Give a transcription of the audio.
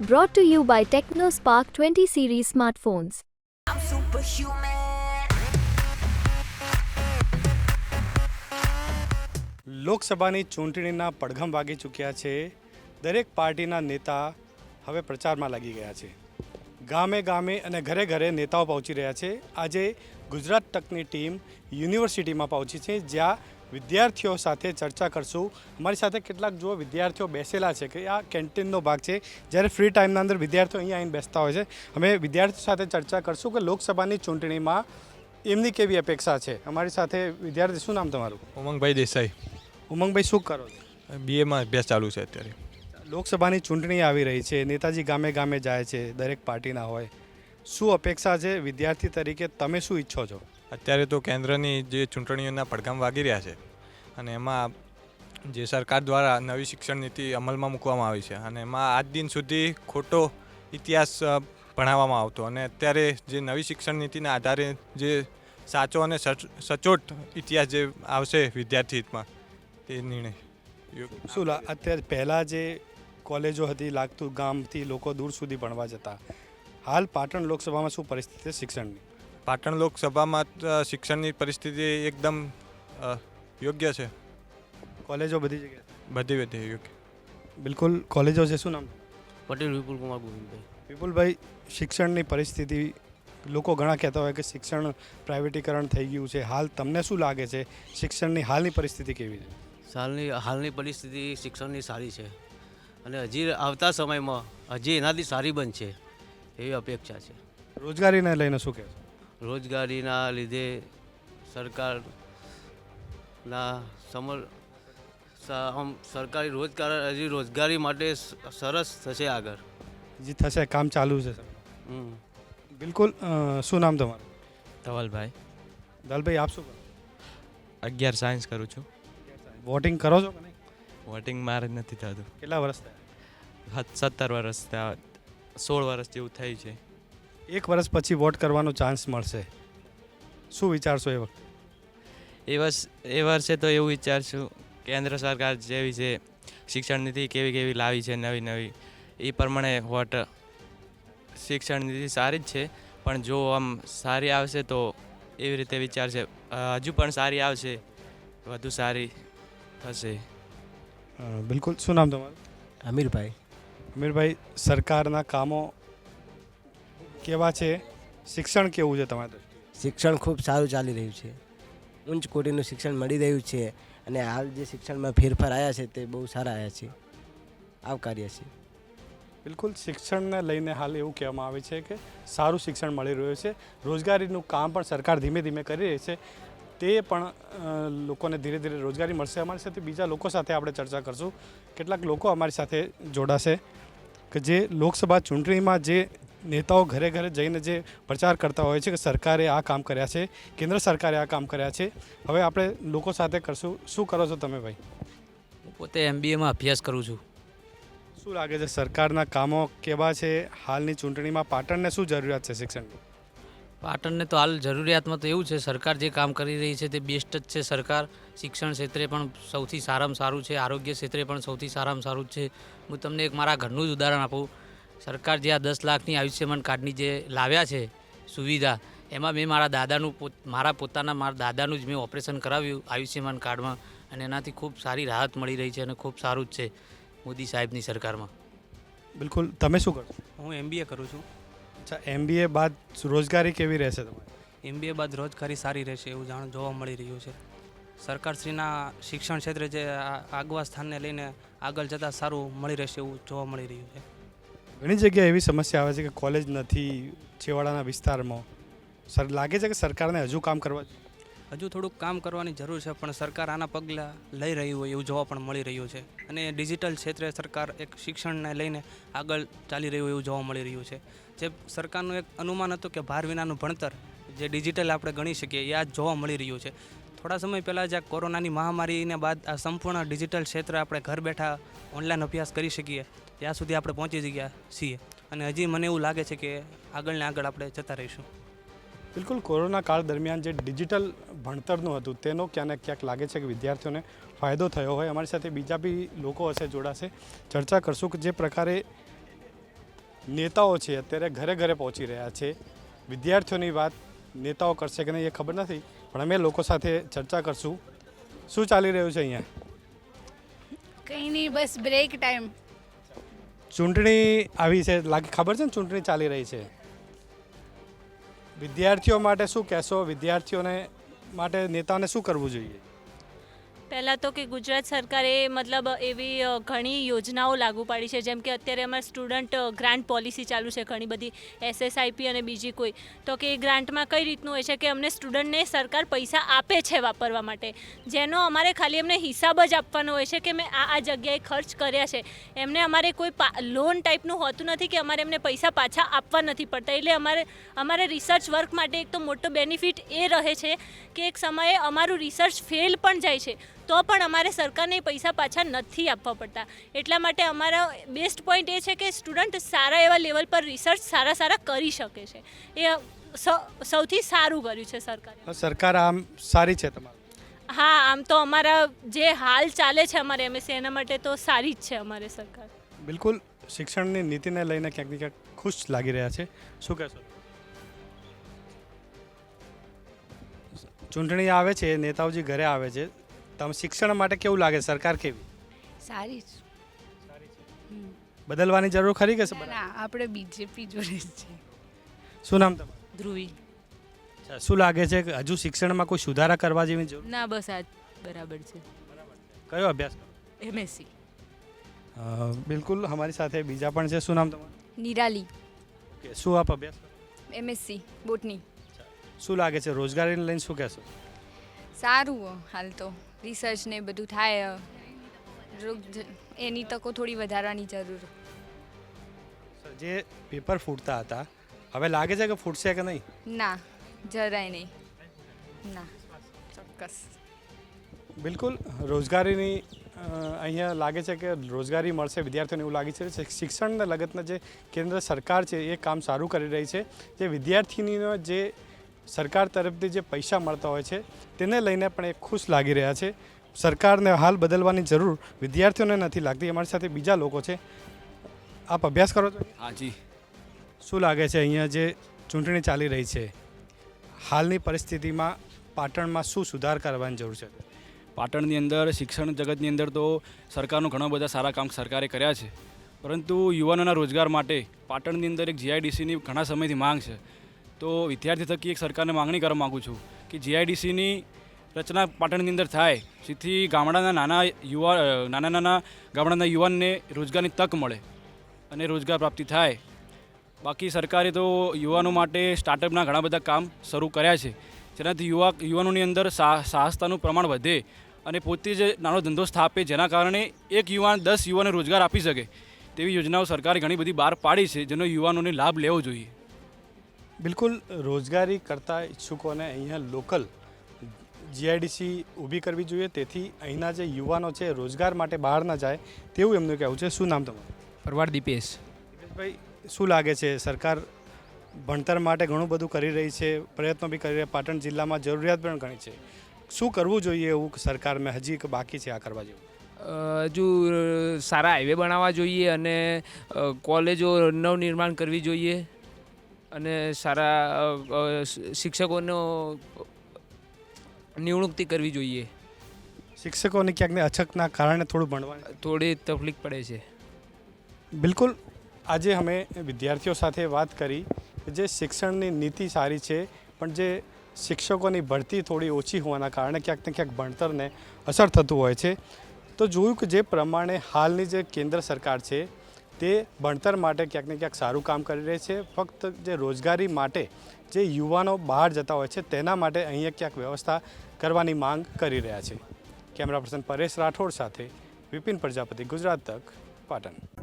Brought to you by TechnoSpark 20 series smartphones. I'm superhuman. લોકસભાની ચૂંટણીના પડઘમ વાગી ચૂક્યા છે દરેક પાર્ટીના નેતા હવે પ્રચારમાં લાગી ગયા છે ગામે ગામે અને ઘરે ઘરે નેતાઓ પહોંચી રહ્યા છે આજે ગુજરાત તકની ટીમ યુનિવર્સિટીમાં પહોંચી છે જ્યાં વિદ્યાર્થીઓ સાથે ચર્ચા કરશું. અમારી સાથે કેટલાક જુઓ વિદ્યાર્થીઓ બેસેલા છે કે આ કેન્ટીનનો ભાગ છે. જ્યારે ફ્રી ટાઈમના અંદર વિદ્યાર્થીઓ અહીંયા આવીને બેસતા હોય છે. અમે વિદ્યાર્થીઓ સાથે ચર્ચા કરશું કે લોકસભાની ચૂંટણીમાં એમની કેવી અપેક્ષા છે? અમારી સાથે વિદ્યાર્થી શું નામ તમારું? ઉમંગભાઈ દેસાઈ. ઉમંગભાઈ શું કરો છો? બીએમાં અભ્યાસ ચાલુ છે અત્યારે. લોકસભાની ચૂંટણી આવી રહી છે. નેતાજી ગામે ગામે જાય છે. દરેક પાર્ટીના હોય. શું અપેક્ષા છે? વિદ્યાર્થી તરીકે તમે શું ઈચ્છો છો? અત્યારે તો કેન્દ્રની જે ચૂંટણીઓના પડઘમ વાગી રહ્યા છે અને એમાં જે સરકાર દ્વારા નવી શિક્ષણ નીતિ અમલમાં મૂકવામાં આવી છે અને એમાં આજ દિન સુધી ખોટો ઇતિહાસ ભણાવવામાં આવતો અને અત્યારે જે નવી શિક્ષણ નીતિના આધારે જે સાચો અને સચ- સચોટ ઇતિહાસ જે આવશે વિદ્યાર્થી હિતમાં તે નિર્ણય શું અત્યારે પહેલાં જે કોલેજો હતી, લાગતું ગામથી લોકો દૂર સુધી ભણવા જતા. હાલ પાટણ લોકસભામાં શું પરિસ્થિતિ છે શિક્ષણની? પાટણ લોકસભામાં શિક્ષણની પરિસ્થિતિ એકદમ યોગ્ય છે. કોલેજો બધી જગ્યાએ? બધી બધી યોગ્ય. બિલકુલ. કોલેજો છે શું નામ? પટેલ વિપુલ કુમાર ગોવિંદભાઈ. વિપુલભાઈ શિક્ષણની પરિસ્થિતિ લોકો ઘણા કહેતા હોય કે શિક્ષણ પ્રાઇવેટીકરણ થઈ ગયું છે. હાલ તમને શું લાગે છે? શિક્ષણની હાલની પરિસ્થિતિ કેવી છે? હાલની હાલની પરિસ્થિતિ શિક્ષણની સારી છે. અને હજી આવતા સમયમાં હજી એનાથી સારી બનશે એવી અપેક્ષા છે. રોજગારીને લઈને શું કહેશો? રોજગારીના લીધે સરકારના સમર આમ સરકારી રોજગાર હજી રોજગારી માટે સરસ થશે આગળ. જે થશે. કામ ચાલુ છે બિલકુલ શું નામ તમારું? ધવલભાઈ. ધવલભાઈ આપ શું અગિયાર સાયન્સ કરું છું. વોટિંગ કરો છો કે વોટિંગ મારે જ નથી થતું. કેટલા વર્ષ થયા? સત્તર વર્ષ થયા સોળ વર્ષ જેવું થયું છે. એક વર્ષ પછી વોટ કરવાનો ચાન્સ મળશે. શું વિચારશો એ વખતે? એ વર્ષ એ વર્ષે તો એવું વિચારશું કેન્દ્ર સરકાર જેવી છે શિક્ષણ નીતિ કેવી કેવી લાવી છે નવી નવી એ પ્રમાણે વોટ શિક્ષણ નીતિ સારી જ છે પણ જો આમ સારી આવશે તો એવી રીતે વિચારશે હજુ પણ સારી આવશે વધુ સારી થશે. બિલકુલ. શું નામ તમારું? અમીરભાઈ. અમીરભાઈ સરકારના કામો કેવા છે? શિક્ષણ કેવું છે તમારે શિક્ષણ ખૂબ સારું ચાલી રહ્યું છે. ઉચ્ચ કોટીનું શિક્ષણ મળી રહ્યું છે અને હાલ જે શિક્ષણમાં ફેરફાર આવ્યા છે તે બહુ સારા આવ્યા છે. આવકાર્ય છે. બિલકુલ શિક્ષણને લઈને હાલ એવું કહેવામાં આવે છે કે સારું શિક્ષણ મળી રહ્યું છે. રોજગારીનું કામ પણ સરકાર ધીમે ધીમે કરી રહી છે. તે પણ લોકોને ધીરે ધીરે રોજગારી મળશે અમારી સાથે બીજા લોકો સાથે આપણે ચર્ચા કરશું. કેટલાક લોકો અમારી સાથે જોડાશે કે જે લોકસભા ચૂંટણીમાં જે નેતાઓ ઘરે ઘરે જઈને જે પ્રચાર કરતા હોય છે કે સરકારે આ કામ કર્યા છે કેન્દ્ર સરકારે આ કામ કર્યા છે હવે આપણે લોકો સાથે કરશું. શું કરો છો તમે ભાઈ? હું પોતે એમબીએમાં અભ્યાસ કરું છું. શું લાગે છે સરકારના કામો કેવા છે? હાલની ચૂંટણીમાં પાટણને શું જરૂરિયાત છે શિક્ષણની? પાટણને તો હાલ જરૂરિયાતમાં તો એવું છે સરકાર જે કામ કરી રહી છે તે બેસ્ટ જ છે સરકાર. શિક્ષણ ક્ષેત્રે પણ સૌથી સારામાં સારું છે આરોગ્ય ક્ષેત્રે પણ સૌથી સારામાં સારું છે. હું તમને એક મારા ઘરનું જ ઉદાહરણ આપું. સરકાર જે આ દસ લાખની આયુષ્યમાન કાર્ડની જે લાવ્યા છે સુવિધા એમાં મેં મારા દાદાનું પોત મારા પોતાના મારા દાદાનું જ મેં ઓપરેશન કરાવ્યું આયુષ્યમાન કાર્ડમાં અને એનાથી ખૂબ સારી રાહત મળી રહી છે અને ખૂબ સારું જ છે મોદી સાહેબની સરકારમાં. બિલકુલ. તમે શું કરો હું એમબીએ કરું છું. અચ્છા એમબીએ બાદ રોજગારી કેવી રહેશે તમારી? એમબીએ બાદ રોજગારી સારી રહેશે એવું જાણ જોવા મળી રહ્યું છે. સરકારશ્રીના શિક્ષણ ક્ષેત્રે જે આ- આગવા સ્થાનને લઈને આગળ જતાં સારું મળી રહેશે એવું જોવા મળી રહ્યું છે. ઘણી જગ્યાએ એવી સમસ્યા આવે છે કે કોલેજ નથી, છેવાડાના વિસ્તારમાં. સર, લાગે છે કે સરકારને હજુ કામ કરવા હજુ થોડુંક કામ કરવાની જરૂર છે, પણ સરકાર આના પગલાં લઈ રહી હોય એવું જોવા પણ મળી રહ્યું છે. અને ડિજિટલ ક્ષેત્રે સરકાર એક શિક્ષણને લઈને આગળ ચાલી રહ્યું એવું જોવા મળી રહ્યું છે. જે સરકારનું એક અનુમાન હતું કે ભાર વિનાનું ભણતર જે ડિજિટલ આપણે ગણી શકીએ, એ આજ જોવા મળી રહ્યું છે. થોડા સમય પહેલાં જે કોરોનાની મહામારીને બાદ આ સંપૂર્ણ ડિજિટલ ક્ષેત્ર આપણે ઘર બેઠા ઓનલાઈન અભ્યાસ કરી શકીએ. ત્યાં સુધી આપણે પહોંચી ગયા છીએ. અને હજી મને એવું લાગે છે કે આગળ ને આગળ આપણે જતા રહીશું. બિલકુલ, કોરોના કાળ દરમિયાન જે ડિજિટલ ભણતરનું હતું, તેનો ક્યાંક ને ક્યાંક લાગે છે કે વિદ્યાર્થીઓને ફાયદો થયો હોય. અમારી સાથે બીજા બી લોકો હશે, જોડાશે. ચર્ચા કરશું કે જે પ્રકારે નેતાઓ છે, અત્યારે ઘરે ઘરે પહોંચી રહ્યા છે. વિદ્યાર્થીઓની વાત નેતાઓ કરશે કે નહીં એ ખબર નથી. પણ અમે લોકો સાથે ચર્ચા કરશું. શું ચાલી રહ્યું છે અહીંયા? કંઈ નહીં બસ બ્રેક ટાઈમ ચૂંટણી આવી છે. લાગે ખબર છે ને ચૂંટણી ચાલી રહી છે? વિદ્યાર્થીઓ માટે શું કહેશો? વિદ્યાર્થીઓને માટે નેતાને શું કરવું જોઈએ? પહેલાં તો કે ગુજરાત સરકારે મતલબ એવી ઘણી યોજનાઓ લાગુ પાડી છે. જેમ કે અત્યારે અમારે સ્ટુડન્ટ ગ્રાન્ટ પોલિસી ચાલુ છે ઘણી બધી, એસએસઆઈપી અને બીજી કોઈ. તો કે એ ગ્રાન્ટમાં કઈ રીતનું હોય છે કે અમને સ્ટુડન્ટને સરકાર પૈસા આપે છે વાપરવા માટે? જેનો અમારે ખાલી એમને હિસાબ જ આપવાનો હોય છે કે મેં આ આ જગ્યાએ ખર્ચ કર્યા છે. એમને અમારે કોઈ લોન ટાઈપનું હોતું નથી કે અમારે એમને પૈસા પાછા આપવા નથી પડતા. એટલે અમારે અમારે રિસર્ચ વર્ક માટે એક તો મોટો બેનિફિટ એ રહે છે કે એક સમયે અમારું રિસર્ચ ફેલ પણ જાય છે. તો પણ અમારે સરકારને પૈસા પાછા નથી આપવા પડતા. એટલા માટે અમારા બેસ્ટ પોઈન્ટ એ છે કે સ્ટુડન્ટ સારા એવા લેવલ પર રિસર્ચ સારા સારા કરી શકે છે. એ સૌથી સારું કર્યું છે સરકારે. સરકાર આમ સારી છે તમારી? હા આમ તો અમારા જે હાલ ચાલે છે અમારે એમએસસી એના માટે તો સારી જ છે અમારે સરકાર. બિલકુલ શિક્ષણની નીતિને લઈને ક્યાંક ને ક્યાંક ખુશ લાગી રહ્યા છે. શું કહેશો? ચૂંટણી આવે છે નેતાઓજી ઘરે આવે છે. તમે શિક્ષણ માટે કેવું લાગે? સરકાર કેવી? સારી બદલવાની જરૂર ખરી કે ના, ના આપણે બીજેપી જોડે છે. શું નામ તમારું? ધ્રુવી. શું લાગે છે કે હજુ શિક્ષણમાં કોઈ સુધારા કરવા જેવી જરૂર? ના બસ આ બરાબર છે. કયો અભ્યાસ એમએસસી બિલકુલ અમારી સાથે બીજા પણ છે. શું નામ તમારું? નિરાલી. ઓકે શું આપ અભ્યાસ એમએસસી બોટની. શું લાગે છે? રોજગારીને લઈને શું કહેશો? સારું હાલ તો. રિસર્ચ ને બધું થાય રોગ- એની તકો થોડી વધારવાની જરૂર. જે પેપર ફૂટતા હતા હવે લાગે છે કે ફૂટશે કે નહીં? ના જરાય નહીં. ના ચોક્કસ. બિલકુલ રોજગારીની અહીંયા લાગે છે કે રોજગારી મળશે વિદ્યાર્થીઓને એવું લાગે છે શિક- શિક્ષણને લગતના જે કેન્દ્ર સરકાર છે એ કામ સારું કરી રહી છે. જે વિદ્યાર્થીનીનો જે સરકાર તરફથી જે પૈસા મળતા હોય છે તેને લઈને પણ એ ખુશ લાગી રહ્યા છે. સરકારને હાલ બદલવાની જરૂર વિદ્યાર્થીઓને નથી લાગતી. અમારી સાથે બીજા લોકો છે. આપ અભ્યાસ કરો છો? હા જી. શું લાગે છે અહીંયા જે ચૂંટણી ચાલી રહી છે? હાલની પરિસ્થિતિમાં પાટણમાં શું સુધાર કરવાની જરૂર છે? પાટણની અંદર શિક્ષણ જગતની અંદર તો સરકારનું ઘણા બધા સારા કામ સરકારે કર્યા છે. પરંતુ યુવાનોના રોજગાર માટે પાટણની અંદર એક જીઆઈડીસીની ઘણા સમયથી માંગ છે. તો વિદ્યાર્થી થકી એક સરકારને માંગણી કરવા માગું છું કે જીઆઈડીસીની રચના પાટણની અંદર થાય, જેથી ગામડાના નાના યુવા નાના નાના ગામડાના યુવાનને રોજગારની તક મળે અને રોજગાર પ્રાપ્તિ થાય. બાકી સરકારે તો યુવાનો માટે સ્ટાર્ટઅપના ઘણા બધા કામ શરૂ કર્યા છે, જેનાથી યુવા, યુવાનોની અંદર સાહસતાનું પ્રમાણ વધે અને પોતે જ નાનો ધંધો સ્થાપે, જેના કારણે એક યુવાન દસ યુવાને રોજગાર આપી શકે, તેવી યોજનાઓ સરકારે ઘણી બધી બહાર પાડી છે, જેનો યુવાનોને લાભ લેવો જોઈએ. બિલકુલ રોજગારી કરતા ઈચ્છુકોને અહીંયા લોકલ જીઆઈડીસી ઊભી કરવી જોઈએ. તેથી અહીંના જે યુવાનો છે રોજગાર માટે બહાર ન જાય તેવું એમનું કહેવું છે. શું નામ તમારું? પરવાર દીપેશ. ભાઈ શું લાગે છે? સરકાર ભણતર માટે ઘણું બધું કરી રહી છે પ્રયત્નો બી કરી રહ્યા પાટણ જિલ્લામાં જરૂરિયાત પણ ઘણી છે. શું કરવું જોઈએ એવું સરકારમાં હજી એક બાકી છે આ કરવા જેવું? હજુ સારા હાઈવે બનાવવા જોઈએ અને કોલેજો નવનિર્માણ કરવી જોઈએ. અને સારા શિક્ષકોનો નિમણૂકતી કરવી જોઈએ. શિક્ષકોને ક્યાંક ને અછતના કારણે થોડું ભણવા થોડી તકલીફ પડે છે. બિલકુલ. આજે અમે વિદ્યાર્થીઓ સાથે વાત કરી જે શિક્ષણની નીતિ સારી છે પણ જે શિક્ષકોની ભરતી થોડી ઓછી હોવાના કારણે ક્યાંક ને ક્યાંક ભણતરને અસર થતું હોય છે. તો જોયું કે જે પ્રમાણે હાલની જે કેન્દ્ર સરકાર છે તે ભણતર માટે ક્યાંક ને ક્યાંક સારું કામ કરી રહી છે. ફક્ત જે રોજગારી માટે જે યુવાનો બહાર જતા હોય છે, તેના માટે અહીંયા ક્યાંક વ્યવસ્થા કરવાની માંગ કરી રહ્યા છે. કેમેરા પર્સન પરેશ રાઠોડ સાથે વિપિન પ્રજાપતિ, ગુજરાત તક, પાટણ.